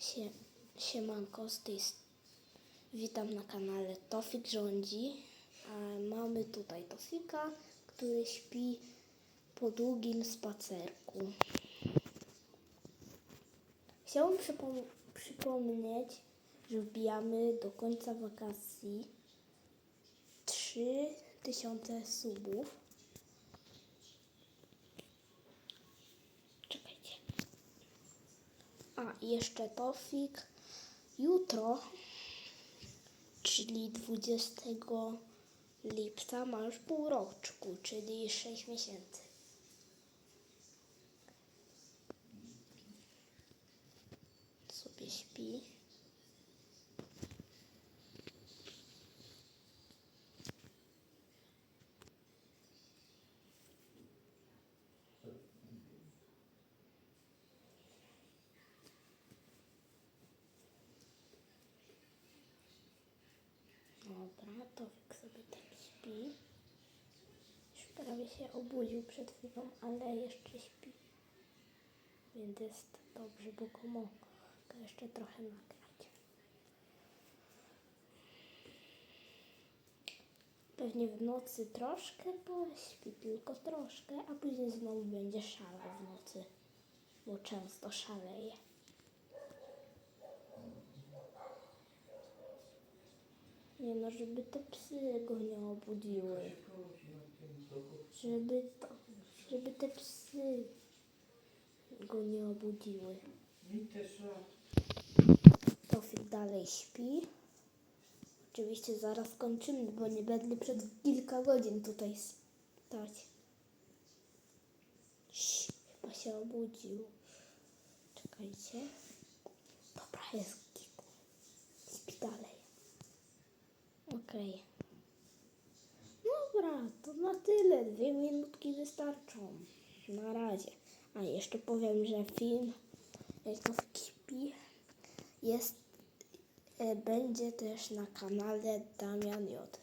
Sie, siemanko, z tej witam na kanale Tofik rządzi. Mamy tutaj Tofika, który śpi po długim spacerku. Chciałbym przypom- przypomnieć, że wbijamy do końca wakacji 3000 subów. Czekajcie. A, jeszcze Tofik. Jutro, czyli 20 lipca, masz półroczku, czyli 6 miesięcy. Sobie śpi. Tofik sobie tak śpi. Już prawie się obudził przed chwilą, ale jeszcze śpi. Więc jest dobrze, bo go mogę jeszcze trochę nagrać. Pewnie w nocy troszkę pośpi, tylko troszkę, a później znowu będzie szalał w nocy, bo często szaleje. Nie no, żeby te psy go nie obudziły. Żeby to, żeby te psy go nie obudziły. Tofik dalej śpi. Oczywiście zaraz kończymy, bo nie będę przez kilka godzin tutaj stać. Ś, chyba się obudził. Czekajcie. Dobra, jest git. Śpi dalej. Okej. Dobra, to na tyle. Dwie minutki wystarczą. Na razie. A jeszcze powiem, że film to w Kipi jest, e, będzie też na kanale Damian J.